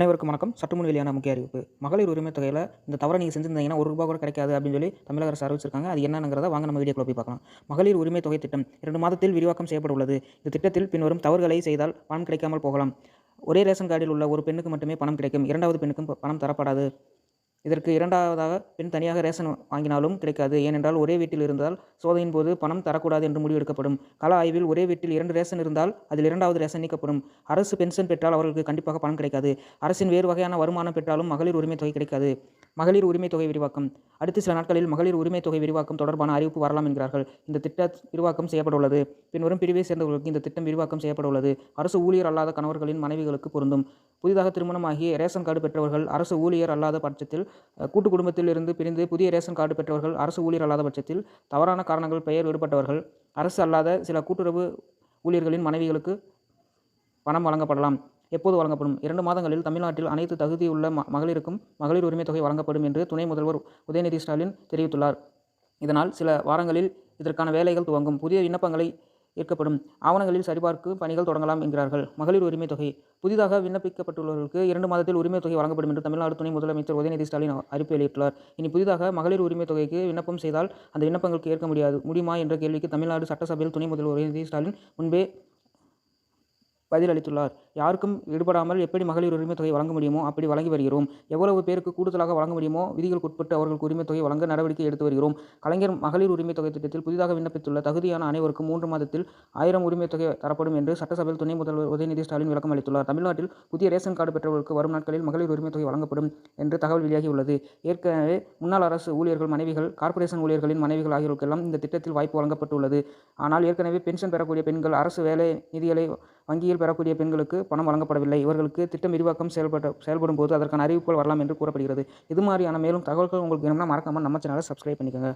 அனைவருக்கும் வணக்கம். சற்றுமுன் வெளியான முக்கிய அறிவிப்பு. மகளிர் உரிமை தொகையில் இந்த தவறை நீங்கள் செஞ்சிருந்தீங்கன்னா ஒரு ரூபா கூட கிடைக்காது அப்படின்னு சொல்லி தமிழக அரசு அறிவிச்சிருக்காங்க. அது என்னங்கிறத வாங்க நம்ம வீடியோக்குள்ள போய் பார்க்கலாம். மகளிர் உரிமை தொகை திட்டம் இரண்டு மாதத்தில் விரிவாக்கம் செய்யப்பட உள்ளது. இந்த திட்டத்தில் பின்வரும் தவறுகளை செய்தால் பணம் கிடைக்காமல் போகலாம். ஒரே ரேஷன் கார்டில் உள்ள ஒரு பெண்ணுக்கு மட்டுமே பணம் கிடைக்கும். இரண்டாவது பெண்ணுக்கும் பணம் தரப்படாது. இதற்கு இரண்டாவதாக பெண் தனியாக ரேஷன் வாங்கினாலும் கிடைக்காது. ஏனென்றால் ஒரே வீட்டில் இருந்தால் சோதனையின் போது பணம் தரக்கூடாது என்று முடிவெடுக்கப்படும். கள ஆய்வில் ஒரே வீட்டில் இரண்டு ரேஷன் இருந்தால் அதில் இரண்டாவது ரேஷன் நீக்கப்படும். அரசு பென்ஷன் பெற்றால் அவர்களுக்கு கண்டிப்பாக பணம் கிடைக்காது. அரசின் வேறு வகையான வருமானம் பெற்றாலும் மகளிர் உரிமை தொகை கிடைக்காது. மகளிர் உரிமை தொகை விரிவாக்கம். அடுத்த சில நாட்களில் மகளிர் உரிமை தொகை விரிவாக்கம் தொடர்பான அறிவிப்பு வரலாம் என்கிறார்கள். இந்த திட்ட விரிவாக்கம் செய்யப்பட்டுள்ளது. பின்வரும் பிரிவை சேர்ந்தவர்களுக்கு இந்த திட்டம் விரிவாக்கம் செய்யப்பட்டுள்ளது. அரசு ஊழியர் அல்லாத கணவர்களின் மனைவிகளுக்கு பொருந்தும். புதிதாக திருமணமாகி ரேஷன் கார்டு பெற்றவர்கள் அரசு ஊழியர் அல்லாத பட்சத்தில் கூட்டு குடும்பத்தில் இருந்து பிரிந்து புதிய ரேஷன் கார்டு பெற்றவர்கள் அரசு ஊழியர் அல்லாத பட்சத்தில் தவறான காரணங்கள் பெயர் விடுபட்டவர்கள் அரசு அல்லாத சில கூட்டுறவு ஊழியர்களின் மனைவிகளுக்கு பணம் வழங்கப்படலாம். எப்போது வழங்கப்படும்? இரண்டு மாதங்களில் தமிழ்நாட்டில் அனைத்து தகுதியுள்ள மகளிருக்கும் மகளிர் உரிமை தொகை வழங்கப்படும் என்று துணை முதல்வர் உதயநிதி ஸ்டாலின் தெரிவித்துள்ளார். இதனால் சில வாரங்களில் இதற்கான வேலைகள் துவங்கும். புதிய விண்ணப்பங்களை ஏற்கப்படும். ஆவணங்களில் சரிபார்க்கு பணிகள் தொடங்கலாம் என்கிறார்கள். மகளிர் உரிமை தொகை புதிதாக விண்ணப்பிக்கப்பட்டுள்ளவர்களுக்கு இரண்டு மாதத்தில் உரிமை தொகை வழங்கப்படும் என்று தமிழ்நாடு துணை முதலமைச்சர் உதயநிதி ஸ்டாலின் அறிவிப்பு வெளியிட்டுள்ளார். இனி புதிதாக மகளிர் உரிமை தொகைக்கு விண்ணப்பம் செய்தால் அந்த விண்ணப்பங்களுக்கு ஏற்க முடியாது. முடியுமா என்ற கேள்விக்கு தமிழ்நாடு சட்டசபையில் துணை முதல்வர் உதயநிதி ஸ்டாலின் முன்பே பதிலளித்துள்ளார். யாருக்கும் ஈடுபடாமல் எப்படி மகளிர் உரிமை தொகை வழங்க முடியுமோ அப்படி வழங்கி வருகிறோம். எவ்வளவு பேருக்கு கூடுதலாக வழங்க முடியுமோ விதிகளுக்கு உட்பட்டு அவர்களுக்கு உரிமை தொகை வழங்க நடவடிக்கை எடுத்து வருகிறோம். கலைஞர் மகளிர் உரிமை தொகை திட்டத்தில் புதிதாக விண்ணப்பித்துள்ள தகுதியான அனைவருக்கும் மூன்று மாதத்தில் ஆயிரம் உரிமை தொகை தரப்படும் என்று சட்டசபையில் துணை முதல்வர் உதயநிதி ஸ்டாலின் விளக்கம் அளித்துள்ளார். தமிழ்நாட்டில் புதிய ரேஷன் கார்டு பெற்றவர்களுக்கு வரும் நாட்களில் மகளிர் உரிமை தொகை வழங்கப்படும் என்று தகவல் வெளியாகியுள்ளது. ஏற்கனவே முன்னாள் அரசு ஊழியர்கள் மனைவிகள் கார்ப்பரேஷன் ஊழியர்களின் மனைவிகள் ஆகியோருக்கெல்லாம் இந்த திட்டத்தில் வாய்ப்பு வழங்கப்பட்டுள்ளது. ஆனால் ஏற்கனவே பென்ஷன் பெறக்கூடிய பெண்கள் அரசு வேலை நிதிகளை வங்கியில் பெறக்கூடிய பெண்களுக்கு பணம் வழங்கப்படவில்லை. இவர்களுக்கு திட்டம் விரிவாக்கம் செயல்பட செயல்படும் போது அதற்கான அறிவிப்புகள் வரலாம் என்று கூறப்படுகிறது. இது மாதிரியான மேலும் தகவல்கள் உங்களுக்கு வேணும்னா மறக்காமல் நம்ம சேனலை சப்ஸ்கிரைப் பண்ணிக்கோங்க.